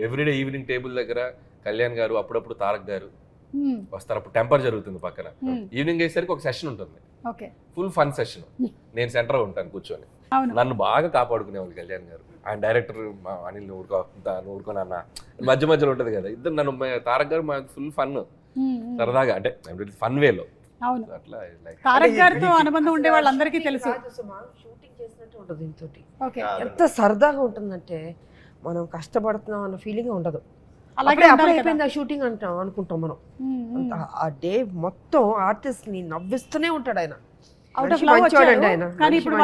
Everyday evening table దగ్గర కళ్యాణ్ గారు అప్పుడప్పుడు తారక్ గారు. వస్తారు. అప్పుడు టెంపర్ జరుగుతుంది పక్కన. ఈవినింగ్ అయ్యేసరికి ఒక సెషన్ ఉంటుంది. ఓకే. Full fun session. నేను సెంటర్ ఉంటాను కూర్చొని. అవును. నన్ను బాగా కాపాడుకునేవాళ్ళు కళ్యాణ్ గారు. ఆయన డైరెక్టర్ మా అనిల్ నువ్వు ఊరుకో నాన్న. మధ్య మధ్యలో ఉంటుంది కదా. ఇద్దరు నన్ను మా- తారక్ గారు మా ఫుల్ ఫన్. సరదాగా అంటే ఫన్ వేలో అవును. అట్లా లైక్ తారక్ గారితో అనుబంధం ఉండే వాళ్ళందరికీ తెలుసు. షూటింగ్ చేసినట్టు ఉంటుంది ఇంతోటి ఓకే. ఎంత సరదాగా ఉంటుందంటే మనం కష్టపడుతున్నాం అన్న ఫీలింగ్ ఉండదు. అలాగే అప్పుడే. అయిపోయింది ఆ షూటింగ్ అంటాం అనుకుంటాం మనం. ఆ డే మొత్తం ఆర్టిస్ట్ని నవ్విస్తూనే ఉంటాడు ఆయన. కానీ ఇప్పుడు.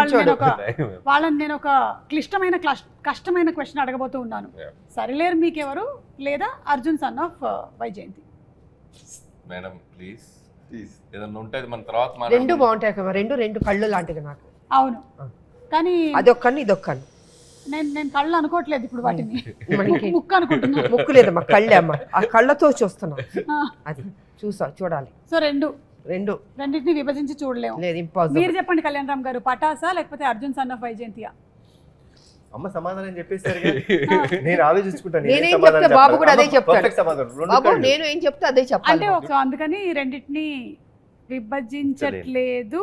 వాళ్ళని నేను ఒక క్లిష్టమైన క్లష్- కష్టమైన క్వశ్చన్ అడగబోతూ ఉన్నాను. సరిలేరు మీకెవరు? లేదా Arjun son of Vyjayanthi. Madam please please ఏదన్నా ఉంటే మన తర్వాత రెండు. బాగుంటాయి కదా రెండు రెండు కళ్ళు లాంటివి నాకు. అవును. కానీ అదొక్కని ఇదొక్కని నేను నేను కళ్ళు అనుకోవట్లేదు ఇప్పుడు వాటిని. ముక్కు అనుకుంటున్నాను ముక్కు లేదమ్మా కళ్ళే అమ్మ. ఆ కళ్ళతో చూస్తున్నాం. అది చూసా చూడాలి. సో రెండు. రెండు. రెండింటిని విభజించి చూడలేము. లేదు ఇంపాసిబుల్ మీరు చెప్పండి కళ్యాణ్ రామ్ గారు పటాసా లేకపోతే అర్జున్ సన్ ఆఫ్ వైజయంతియా? అమ్మ సమాధానం చెప్పేశారు నేను ఆలోచించుకుంటాను నేనేం చెప్తే బాబు? కూడా అదే చెప్తాడు. బాబు. నేను ఏం చెప్తే అదే చెప్పాలి అంటే ఒక అందుకని రెండింటిని విభజించట్లేదు.